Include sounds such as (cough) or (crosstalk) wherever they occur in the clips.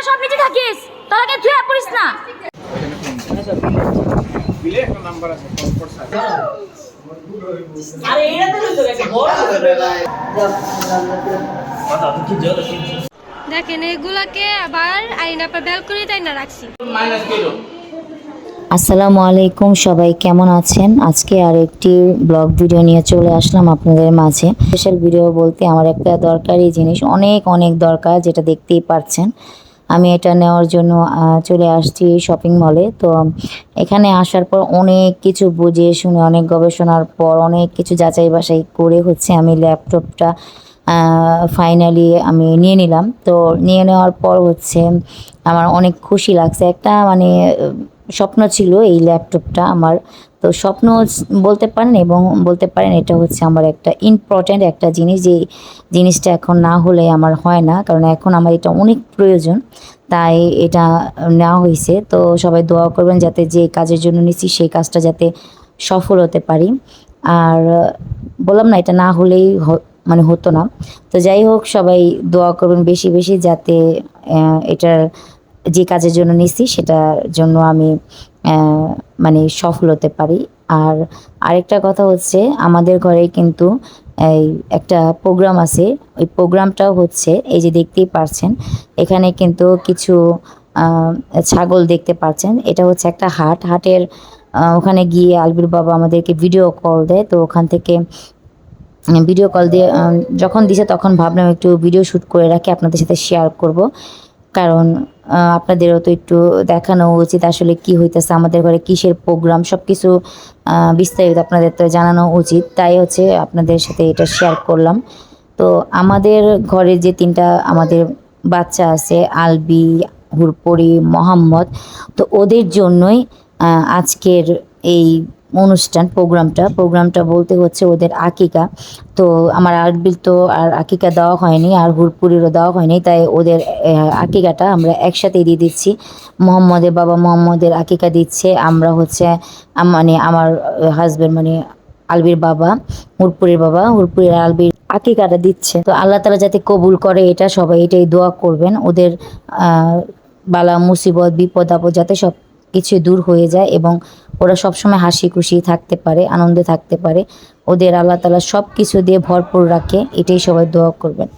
তোরা সব নিচে থাকিস। তোরা কে তুই পড়িস না? আরে এটা তো দেখেন এগুলাকে আবার আইন আপনার রাখছি। আসসালামু আলাইকুম সবাই কেমন আছেন? আজকে আর একটি ব্লগ ভিডিও নিয়ে চলে আসলাম আপনাদের মাঝে। স্পেশাল ভিডিও বলতে আমার একটা দরকারি জিনিস অনেক অনেক দরকার যেটা দেখতেই পাচ্ছেন আমি এটা নেওয়ার জন্য চলে আসছি শপিং মলে তো এখানে আসার পর অনেক কিছু বুঝে শুনে, অনেক গবেষণার পর, অনেক কিছু যাচাই বাছাই করে হচ্ছে আমি ল্যাপটপটা ফাইনালি আমি নিয়ে নিলাম। তো নিয়ে নেওয়ার পর হচ্ছে আমার অনেক খুশি লাগছে। একটা মানে স্বপ্ন ছিল এই ল্যাপটপটা আমার। তো স্বপ্ন বলতে পারেন এবং বলতে পারেন এটা হচ্ছে আমার একটা ইম্পর্ট্যান্ট একটা জিনিস যে জিনিসটা এখন না হলে আমার হয় না, কারণ এখন আমার এটা অনেক প্রয়োজন, তাই এটা নেওয়া হয়েছে। তো সবাই দোয়া করবেন যাতে যে কাজের জন্য নিচ্ছি সেই কাজটা যাতে সফল হতে পারি। আর বললাম না, এটা না হলেই মানে হতো না। তো যাই হোক, সবাই দোয়া করবেন বেশি বেশি যাতে এটার যে কাজের জন্য নিচ্ছি সেটার জন্য আমি মানে সফল হতে পারি। আর আরেকটা কথা হচ্ছে, আমাদের ঘরে কিন্তু এই একটা প্রোগ্রাম আছে। ওই প্রোগ্রামটাও হচ্ছে, এই যে দেখতেই পারছেন, এখানে কিন্তু কিছু ছাগল দেখতে পাচ্ছেন এটা হচ্ছে একটা হাট। হাটের ওখানে গিয়ে আলবির বাবা আমাদেরকে ভিডিও কল দেয়। তো ওখান থেকে ভিডিও কল দিয়ে যখন দিছে তখন ভাবলাম একটু ভিডিও শ্যুট করে রাখি, আপনাদের সাথে শেয়ার করব। কারণ আপনাদেরও তো একটু দেখানো উচিত আসলে কি হইতেছে, আমাদের ঘরে কিসের প্রোগ্রাম সব কিছু বিস্তারিত আপনাদের তো জানানো উচিত। তাই হচ্ছে আপনাদের সাথে এটা শেয়ার করলাম। তো আমাদের ঘরে যে তিনটা আমাদের বাচ্চা আছে, আলবি, হুরপরি, মোহাম্মদ, তো ওদের জন্যই আজকের এই অনুষ্ঠান, প্রোগ্রামটা। প্রোগ্রামটা বলতে হচ্ছে ওদের আকিকা। তো আমার আরবিল তো আর আকিকা দেওয়া হয়নি, আর হুরপুরিরও দেওয়া হয়নি, তাই ওদের আকিকাটা আমরা একসাথে দিয়ে দিচ্ছি। মোহাম্মদের বাবা মোহাম্মদের আকিকা দিচ্ছে। আমরা হচ্ছে মানে আমার হাজব্যান্ড মানে আলবির বাবা, হুরপুরের বাবা, হুরপুরের আলবির আকিকাটা দিচ্ছে। তো আল্লাহ তালা যাতে কবুল করে এটা, সবাই এটাই দোয়া করবেন। ওদের বালা, মুসিবত, বিপদ, আপদ যাতে সব কিছু দূর হয়ে যায় এবং ওরা সবসময় হাসি খুশি থাকতে পারে আনন্দে থাকতে পারে। ওদের আল্লাহ তালা সব কিছু দিয়ে ভরপুর রাখে এটাই সবাই দোয়া করবেন।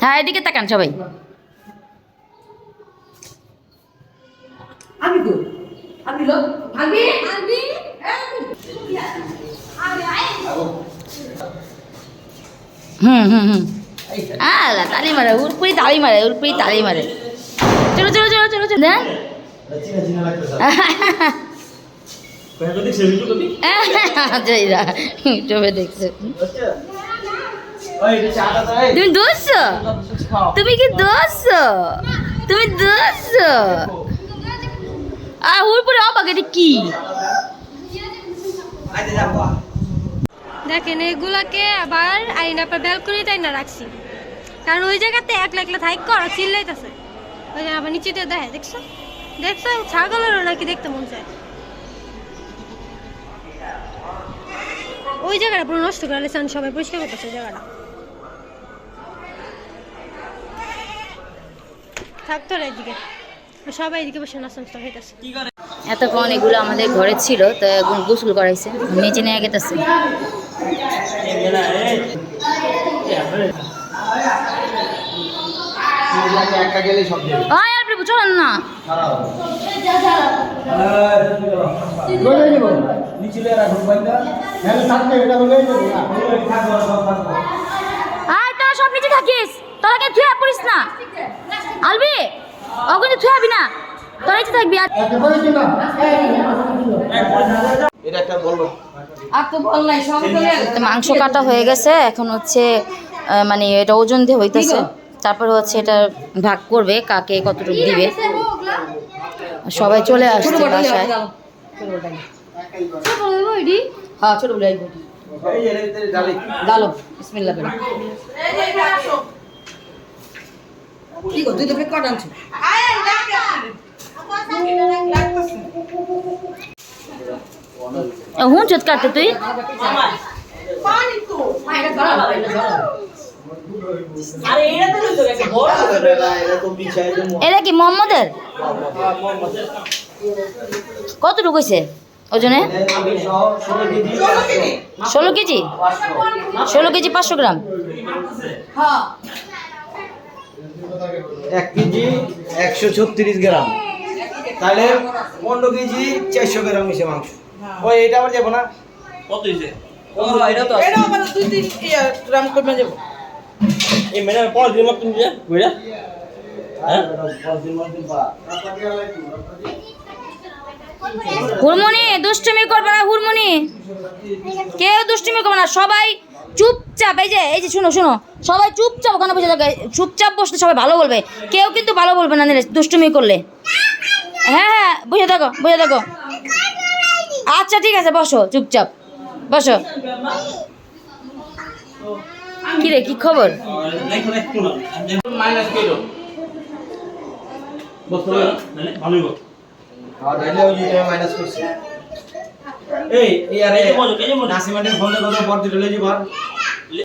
হ্যাঁ এদিকে তাকান সবাই। হুম হুম হুম। আলা তালি মারে উরপুরি তালি মারে উরপুরি তালি মারে। চলো চলো চলো চলো চলো। (laughs) (laughs) তুমি দোষ তুমি কি দোষ তুমি দোষ আর উরপুরি অবাক এটা কি? দেখেন এগুলাকে আবার আইন আপনার ব্যালকনি তাই না রাখছি। কারণ ওই জায়গাতে একলা একলা থাইক করা চিল্লাইতেছে। ওই আবার নিচে দিয়ে দেখে দেখছ? দেখছ? ছাগলেরও নাকি দেখতে মন চায়। ওই জায়গাটা পুরো নষ্ট করে লেছেন সবাই পরিষ্কার করতেছে ওই জায়গাটা। থাকতো এদিকে। সবাই এদিকে বসে নাচান তো হইতেছে এতক্ষণ এগুলো আমাদের ঘরে ছিল তো এখন গোসল করাইছে নিচে নিয়ে গেতেছে। চলেন না। নিচে রাখুন হ্যাঁ এটা আয় তোরা সব নিচে থাকিস। তোরা কে থুয়া পড়িস না? আলবি কিন্তু থুয়াবি না। তোরা নিচে থাকবি আর এটা একটা বলব তো মাংস কাটা হয়ে গেছে এখন হচ্ছে মানে এটা ওজন দিয়ে হইতেছে। তারপর হচ্ছে এটা ভাগ করবে কাকে কতটুকু দিবে। সবাই চলে আসছে বাসায়। হ্যাঁ ছোট বলে এর ডালি করে কি গো তুই তো ফেক কাট আনছো? হুন চোট কাটতে তুই? এটা কি মোহাম্মদের? কতটুকু হয়েছে ওজনে? ষোলো কেজি? ষোলো কেজি পাঁচশো গ্রাম? এক কেজি একশো ছত্রিশ গ্রাম। তাহলে পনেরো কেজি চারশো গ্রাম মিশে মাংস। ওই এটা আবার যাব না? কত হয়েছে এটা হুরমুনি, দুষ্টুমি করবে না হুরমুনি। কেউ দুষ্টুমি করবে না, সবাই চুপচাপ, এই যে এই যে শুনো শুনো, সবাই চুপচাপ ওখানে বসে থাকে, চুপচাপ বসলে সবাই ভালো বলবে, কেউ কিন্তু ভালো বলবে না দুষ্টুমি করলে। হ্যাঁ হ্যাঁ বুঝে থাকো বুঝে থাকো। আচ্ছা ঠিক আছে, বসো, চুপচাপ, বসো। কি রে, কি খবর? বস্তু ভালোই মাইনাস করছে। এই এই আরে নাসিমাটের ফোনে কত পর দিলে যাবার